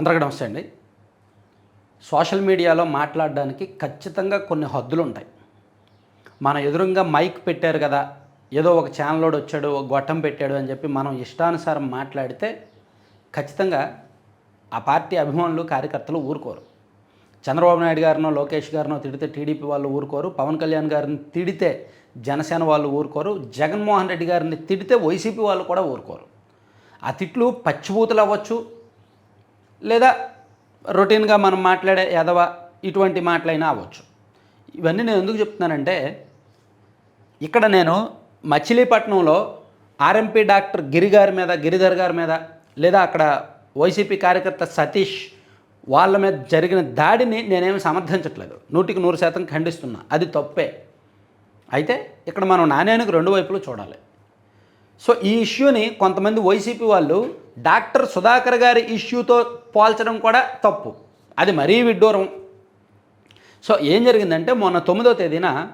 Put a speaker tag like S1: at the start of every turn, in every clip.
S1: అందరికీ నమస్తే అండి. సోషల్ మీడియాలో మాట్లాడడానికి ఖచ్చితంగా కొన్ని హద్దులు ఉంటాయి. మన ఎదురుగా మైక్ పెట్టారు కదా ఏదో ఒక ఛానల్లోడు వచ్చాడు ఒక గొట్టం పెట్టాడు అని చెప్పి మనం ఇష్టానుసారం మాట్లాడితే ఖచ్చితంగా ఆ పార్టీ అభిమానులు కార్యకర్తలు ఊరుకోరు. చంద్రబాబు నాయుడు గారినో లోకేష్ గారినో తిడితే టీడీపీ వాళ్ళు ఊరుకోరు. పవన్ కళ్యాణ్ గారిని తిడితే జనసేన వాళ్ళు ఊరుకోరు. జగన్మోహన్ రెడ్డి గారిని తిడితే వైసీపీ వాళ్ళు కూడా ఊరుకోరు. ఆ తిట్లు పచ్చిబూతులు అవ్వచ్చు లేదా రొటీన్గా మనం మాట్లాడే ఎదవ ఇటువంటి మాటలైనా అవ్వచ్చు. ఇవన్నీ నేను ఎందుకు చెప్తున్నానంటే ఇక్కడ నేను మచిలీపట్నంలో ఆర్ఎంపీ డాక్టర్ గిరి గారి మీద గిరిధర్ గారి మీద లేదా అక్కడ వైసీపీ కార్యకర్త సతీష్ వాళ్ళ మీద జరిగిన దాడిని నేనేమి సమర్థించట్లేదు. నూటికి నూరు శాతం ఖండిస్తున్నా. అది తప్పే. అయితే ఇక్కడ మనం నాణ్యానికి రెండు వైపులు చూడాలి. సో ఈ ఇష్యూని కొంతమంది వైసీపీ వాళ్ళు డాక్టర్ సుధాకర్ గారి ఇష్యూతో పోల్చడం కూడా తప్పు. అది మరీ విడ్డూరం. సో ఏం జరిగిందంటే మొన్న తొమ్మిదో తేదీన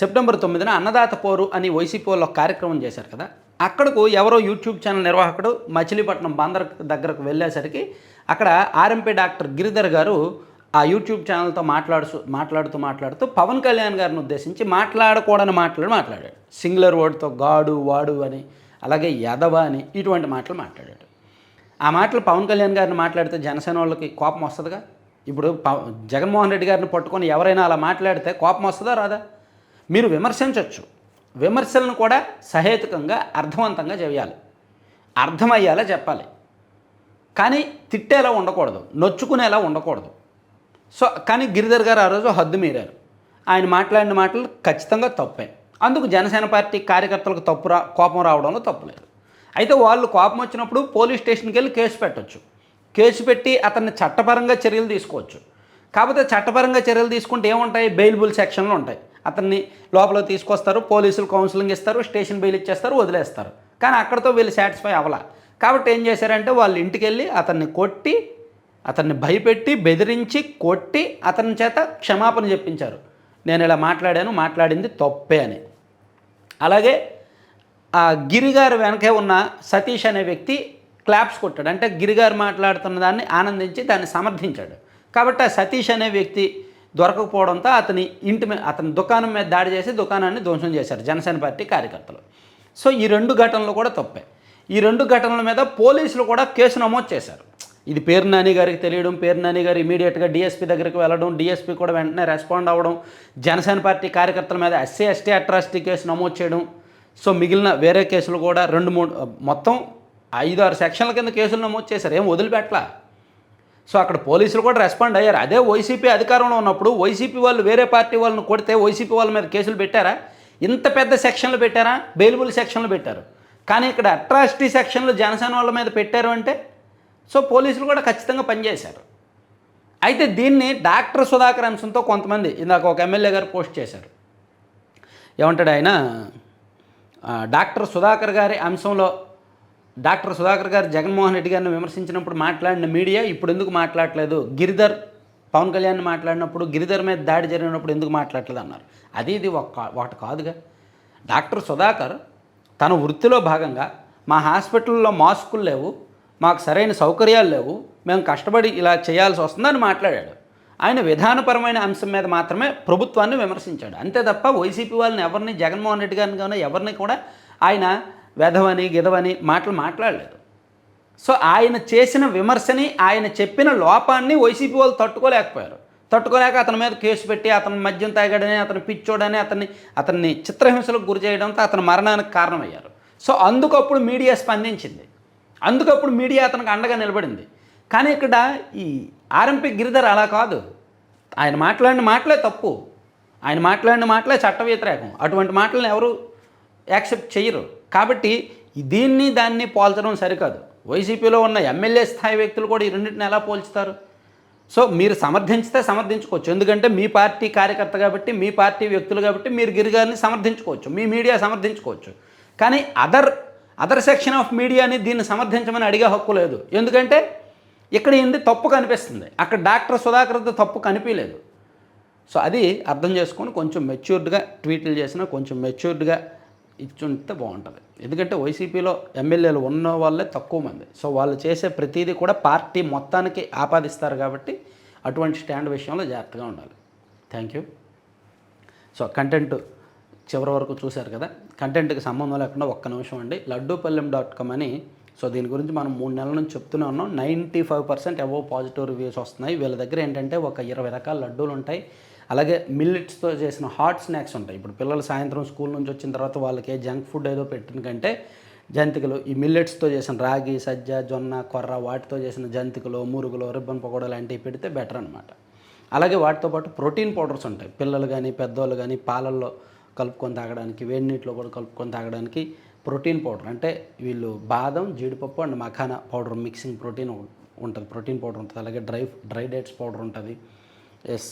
S1: సెప్టెంబర్ తొమ్మిదిన అన్నదాత పోరు అని వైసీపీ వాళ్ళు కార్యక్రమం చేశారు కదా. అక్కడకు ఎవరో యూట్యూబ్ ఛానల్ నిర్వాహకుడు మచిలీపట్నం బందర్ దగ్గరకు వెళ్ళేసరికి అక్కడ ఆర్ఎంపీ డాక్టర్ గిరిధర్ గారు ఆ యూట్యూబ్ ఛానల్తో మాట్లాడుతూ మాట్లాడుతూ మాట్లాడుతూ పవన్ కళ్యాణ్ గారిని ఉద్దేశించి మాట్లాడకూడని మాట్లాడి మాట్లాడాడు. సింగులర్ వర్డ్తో గాడు వాడు అని అలాగే యదవ అని ఇటువంటి మాటలు మాట్లాడాడు. ఆ మాటలు పవన్ కళ్యాణ్ గారిని మాట్లాడితే జనసేన వాళ్ళకి కోపం వస్తుందిగా? ఇప్పుడు పవ జగన్మోహన్ రెడ్డి గారిని పట్టుకొని ఎవరైనా అలా మాట్లాడితే కోపం వస్తుందా రాదా? మీరు విమర్శించవచ్చు విమర్శలను కూడా సహేతుకంగా అర్థవంతంగా చేయాలి అర్థమయ్యేలా చెప్పాలి. కానీ తిట్టేలా ఉండకూడదు. నొచ్చుకునేలా ఉండకూడదు. సో కానీ గిరిధర్ గారు ఆ రోజు హద్దు మీరారు. ఆయన మాట్లాడిన మాటలు ఖచ్చితంగా తప్పే. అందుకు జనసేన పార్టీ కార్యకర్తలకు తప్పు రా కోపం రావడంలో తప్పులేదు అయితే వాళ్ళు కోపం వచ్చినప్పుడు పోలీస్ స్టేషన్కి వెళ్ళి కేసు పెట్టవచ్చు కేసు పెట్టి అతన్ని చట్టపరంగా చర్యలు తీసుకోవచ్చు. కాకపోతే చట్టపరంగా చర్యలు తీసుకుంటే ఏముంటాయి? బెయిల్బుల్ సెక్షన్లు ఉంటాయి. అతన్ని లోపల తీసుకొస్తారు పోలీసులు కౌన్సిలింగ్ ఇస్తారు స్టేషన్ బెయిల్ ఇచ్చేస్తారు వదిలేస్తారు. కానీ అక్కడితో వీళ్ళు సాటిస్ఫై అవ్వాల. కాబట్టి ఏం చేశారంటే వాళ్ళు ఇంటికి వెళ్ళి అతన్ని కొట్టి అతన్ని భయపెట్టి బెదిరించి కొట్టి అతని చేత క్షమాపణ చెప్పించారు. నేను ఇలా మాట్లాడాను మాట్లాడింది తప్పే అని. అలాగే ఆ గిరిగారు వెనకే ఉన్న సతీష్ అనే వ్యక్తి క్లాప్స్ కొట్టాడు. అంటే గిరిగారు మాట్లాడుతున్న దాన్ని ఆనందించి దాన్ని సమర్థించాడు. కాబట్టి ఆ సతీష్ అనే వ్యక్తి దొరకకపోవడంతో అతని ఇంటి మీద అతని దుకాణం మీద దాడి చేసి దుకాణాన్ని ధ్వంసం చేశారు జనసేన పార్టీ కార్యకర్తలు. సో ఈ రెండు ఘటనలు కూడా తప్పే. ఈ రెండు ఘటనల మీద పోలీసులు కూడా కేసు నమోదు చేశారు. ఇది పేరు నాని గారికి తెలియడం పేరు నాని గారు ఇమీడియట్గా డిఎస్పీ దగ్గరికి వెళ్ళడం డిఎస్పీ కూడా వెంటనే రెస్పాండ్ అవ్వడం జనసేన పార్టీ కార్యకర్తల మీద ఎస్సీ ఎస్టీ అట్రాసిటీ కేసు నమోదు చేయడం. సో మిగిలిన వేరే కేసులు కూడా రెండు మూడు మొత్తం ఐదు ఆరు సెక్షన్ల కింద కేసులు నమోదు చేశారు. ఏం వదిలిపెట్టలా? సో అక్కడ పోలీసులు కూడా రెస్పాండ్ అయ్యారు. అదే వైసీపీ అధికారంలో ఉన్నప్పుడు వైసీపీ వాళ్ళు వేరే పార్టీ వాళ్ళని కొడితే వైసీపీ వాళ్ళ మీద కేసులు పెట్టారా? ఇంత పెద్ద సెక్షన్లు పెట్టారా? బెయిలబుల్ సెక్షన్లు పెట్టారు. కానీ ఇక్కడ అట్రాసిటీ సెక్షన్లు జనసేన వాళ్ళ మీద పెట్టారు అంటే సో పోలీసులు కూడా ఖచ్చితంగా పనిచేశారు. అయితే దీన్ని డాక్టర్ సుధాకర్ అంశంతో కొంతమంది ఇందాక ఒక ఎమ్మెల్యే గారు పోస్ట్ చేశారు. ఏమంటాడు ఆయన? డాక్టర్ సుధాకర్ గారి అంశంలో డాక్టర్ సుధాకర్ గారు జగన్మోహన్ రెడ్డి గారిని విమర్శించినప్పుడు మాట్లాడిన మీడియా ఇప్పుడు ఎందుకు మాట్లాడలేదు? గిరిధర్ పవన్ కళ్యాణ్ మాట్లాడినప్పుడు గిరిధర్ మీద దాడి జరిగినప్పుడు ఎందుకు మాట్లాడలేదు అన్నారు. అది ఇది ఒక ఒకటి కాదుగా. డాక్టర్ సుధాకర్ తన వృత్తిలో భాగంగా మా హాస్పిటల్లో మాస్కులు లేవు మాకు సరైన సౌకర్యాలు లేవు మేము కష్టపడి ఇలా చేయాల్సి వస్తుందని మాట్లాడాడు. ఆయన విధానపరమైన అంశం మీద మాత్రమే ప్రభుత్వాన్ని విమర్శించాడు. అంతే తప్ప వైసీపీ వాళ్ళని ఎవరిని జగన్మోహన్ రెడ్డి గారిని కానీ ఎవరిని కూడా ఆయన వెధవని గిదవని మాటలు మాట్లాడలేదు. సో ఆయన చేసిన విమర్శని ఆయన చెప్పిన లోపాన్ని వైసీపీ వాళ్ళు తట్టుకోలేకపోయారు. తట్టుకోలేక అతని మీద కేసు పెట్టి అతను మద్యం తాగాడని అతను పిచ్చోడని అతన్ని అతన్ని చిత్రహింసలకు గురి చేయడంతో అతని మరణానికి కారణమయ్యారు. సో అందుకప్పుడు మీడియా స్పందించింది. అందుకప్పుడు మీడియా అతనికి అండగా నిలబడింది. కానీ ఇక్కడ ఈ ఆర్ఎంపీ గిరిధర్ అలా కాదు. ఆయన మాట్లాడిన మాటలే తప్పు. ఆయన మాట్లాడిన మాటలే చట్ట వ్యతిరేకం. అటువంటి మాటలను ఎవరు యాక్సెప్ట్ చేయరు కాబట్టి దీన్ని దాన్ని పోల్చడం సరికాదు. వైసీపీలో ఉన్న ఎమ్మెల్యే స్థాయి వ్యక్తులు కూడా ఈ రెండింటిని ఎలా పోల్చుతారు? సో మీరు సమర్థించితే సమర్థించుకోవచ్చు. ఎందుకంటే మీ పార్టీ కార్యకర్త కాబట్టి మీ పార్టీ వ్యక్తులు కాబట్టి మీరు గిరిగారిని సమర్థించుకోవచ్చు. మీ మీడియా సమర్థించుకోవచ్చు. కానీ అదర్ అదర్ సెక్షన్ ఆఫ్ మీడియాని దీన్ని సమర్థించమని అడిగే హక్కు లేదు. ఎందుకంటే ఇక్కడ ఏంది? తప్పు కనిపిస్తుంది. అక్కడ డాక్టర్ సుధాకర్ది తప్పు కనిపించలేదు సో అది అర్థం చేసుకొని కొంచెం మెచ్యూర్డ్గా ట్వీట్లు చేసినా కొంచెం మెచ్యూర్డ్గా ఇచ్చుంటే బాగుంటుంది. ఎందుకంటే వైసీపీలో ఎమ్మెల్యేలు ఉన్న వాళ్ళే తక్కువ మంది. సో వాళ్ళు చేసే ప్రతిదీ కూడా పార్టీ మొత్తానికి ఆపాదిస్తారు కాబట్టి అటువంటి స్టాండ్ విషయంలో జాగ్రత్తగా ఉండాలి. థ్యాంక్ యూ సో కంటెంట్ చివరి వరకు చూశారు కదా? కంటెంట్కి సంబంధం లేకుండా ఒక్క నిమిషం అండి. లడ్డూపల్లెం డాట్ కామ్ అని. సో దీని గురించి మనం మూడు నెలల నుంచి చెప్తూనే ఉన్నాం. నైంటీ ఫైవ్ పర్సెంట్ ఎవో పాజిటివ్ రివ్యూస్ వస్తున్నాయి. వీళ్ళ దగ్గర ఏంటంటే ఒక ఇరవై రకాల లడ్డూలు ఉంటాయి. అలాగే మిల్లెట్స్తో చేసిన హాట్ స్నాక్స్ ఉంటాయి. ఇప్పుడు పిల్లలు సాయంత్రం స్కూల్ నుంచి వచ్చిన తర్వాత వాళ్ళకి జంక్ ఫుడ్ ఏదో పెట్టిన కంటే జంతికలు ఈ మిల్లెట్స్తో చేసిన రాగి సజ్జ జొన్న కొర్ర వాటితో చేసిన జంతికలు మురుగులు రిబ్బన్ పకోడా లాంటివి పెడితే బెటర్ అనమాట అలాగే వాటితో పాటు ప్రోటీన్ పౌడర్స్ ఉంటాయి. పిల్లలు కానీ పెద్దోళ్ళు కానీ పాలల్లో కలుపుకొని తాగడానికి వేడి నీటిలో కూడా కలుపుకొని తాగడానికి ప్రోటీన్ పౌడర్. అంటే వీళ్ళు బాదం జీడిపప్పు and makhana powder mixing protein ఉంటుంది. ప్రోటీన్ పౌడర్ ఉంటుంది. అలాగే డ్రై డ్రై డేట్స్ పౌడర్ ఉంటుంది. ఎస్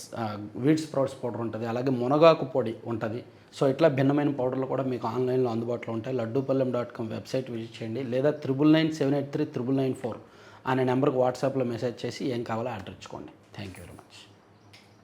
S1: వీట్ స్ప్రౌట్స్ పౌడర్ ఉంటుంది. అలాగే మునగాకు పొడి ఉంటుంది. సో ఇట్లా భిన్నమైన పౌడర్లు కూడా మీకు ఆన్లైన్లో అందుబాటులో ఉంటాయి. Laddupallem dot com website visit చేయండి. లేదా triple nine seven eight three triple nine four అనే నెంబర్కి వాట్సాప్లో మెసేజ్ చేసి ఏం కావాలో ఆర్డర్ ఇచ్చుకోండి థ్యాంక్ యూ వెరీ మచ్.